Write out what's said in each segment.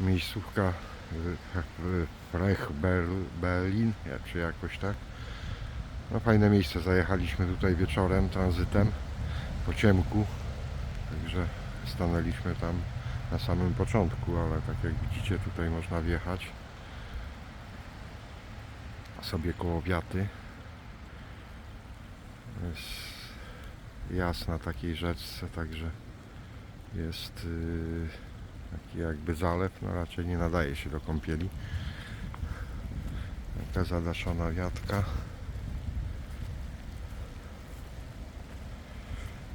miejscówka Frech Berlin, czy jakoś tak. No fajne miejsce, zajechaliśmy tutaj wieczorem tranzytem po ciemku, także stanęliśmy tam na samym początku, ale tak jak widzicie tutaj można wjechać sobie koło wiaty. Jest jasna takiej rzeczce, także jest yy, taki jakby zalew, no raczej nie nadaje się do kąpieli. Taka zadaszona wiatka.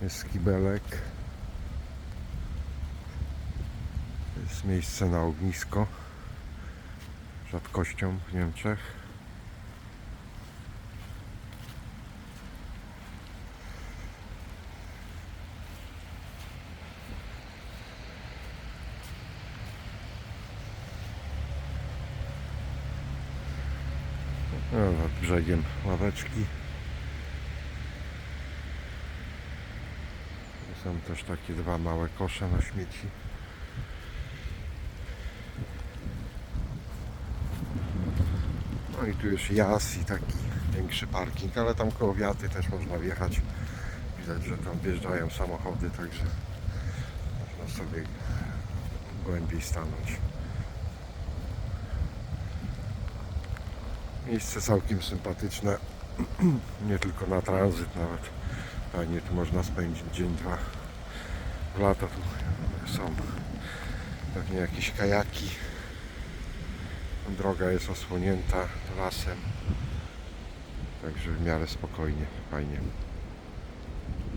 Jest kibelek. Jest miejsce na ognisko. Rzadkością w Niemczech. No, nad brzegiem ławeczki. Są też takie dwa małe kosze na śmieci. No i tu jest jas i taki większy parking, ale tam koło wiaty też można wjechać. Widać, że tam wjeżdżają samochody, także można sobie głębiej stanąć. Miejsce całkiem sympatyczne. Nie tylko na tranzyt nawet. Fajnie tu można spędzić dzień, dwa. W lata tu są pewnie jakieś kajaki. Droga jest osłonięta lasem. Także w miarę spokojnie, fajnie.